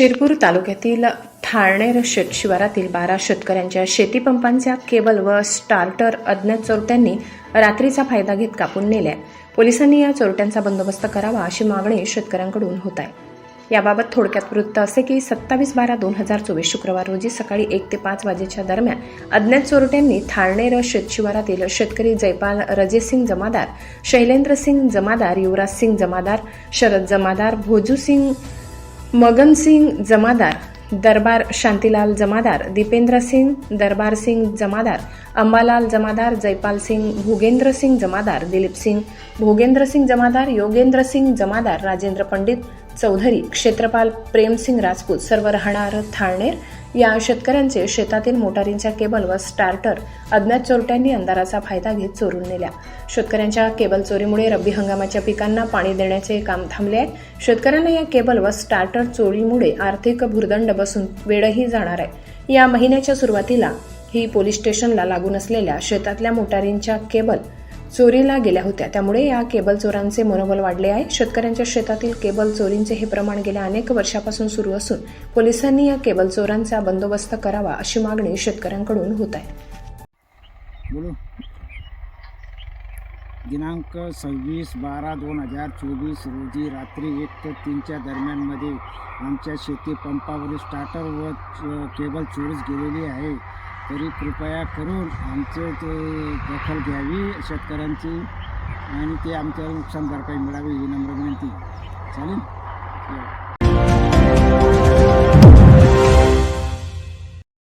शिरपूर तालुक्यातील ठाणेर शेत शिवारातील बारा शेतकऱ्यांच्या शेतीपंपांच्या केबल व स्टार्टर अज्ञात चोरट्यांनी रात्रीचा फायदा घेत कापून नेल्या. पोलिसांनी या चोरट्यांचा बंदोबस्त करावा अशी मागणी शेतकऱ्यांकडून होत आहे. याबाबत थोडक्यात वृत्त असे की सत्तावीस बारा दोन हजार चोवीस शुक्रवार रोजी सकाळी एक ते पाच वाजेच्या दरम्यान अज्ञात चोरट्यांनी ठाणेर शेतशिवारातील शेतकरी जयपाल रजेसिंग जमादार शैलेंद्रसिंग जमादार युवराजसिंग जमादार शरद जमादार मगनसिंग जमादार दरबार शांतीलाल जमादार दीपेंद्र सिंग दरबार सिंग जमादार अंबालाल जमादार जयपाल सिंग भोगेंद्र सिंग जमादार दिलीप सिंग भोगेंद्र सिंग जमादार योगेंद्र सिंग जमादार राजेंद्र पंडित चौधरी क्षेत्रपाल प्रेमसिंग राजपूत सर्व राहणार थाळनेर या शेतकऱ्यांचे शेतातील मोटारींच्या केबल व स्टार्टर अज्ञात चोरट्यांनी अंधाराचा फायदा घेत चोरून नेल्या. शेतकऱ्यांच्या केबल चोरीमुळे रब्बी हंगामाच्या पिकांना पाणी देण्याचे काम थांबले आहे. शेतकऱ्यांना या केबल व स्टार्टर चोरीमुळे आर्थिक भुर्दंड बसून वेळही जाणार आहे. या महिन्याच्या सुरुवातीला ही पोलीस स्टेशनला लागून असलेल्या शेतातल्या मोटारींच्या केबल चोरीला गेल्या होत्या. त्यामुळे या केबल चोरांचे मनोबल वाढले आहे. शेतकऱ्यांच्या शेतातील केबल चोरींचे हे प्रमाण गेल्या अनेक वर्षापासून सुरू असून पोलिसांनी या केबल चोरांचा बंदोबस्त करावा अशी मागणी शेतकऱ्यांकडून होत आहे. दिनांक सव्वीस बारा दोन हजार चोवीस रोजी रात्री एक ते तीनच्या दरम्यानमध्ये आमच्या शेती पंपावरील स्टार्टर व केबल चोरीस गेलेली आहे. तरी कृपया करून आमचं ते दखल घ्यावी शेतकऱ्यांची आणि ते आमच्यावर नुकसान भरपाई मिळावी ही नम्र विनंती. चालेल?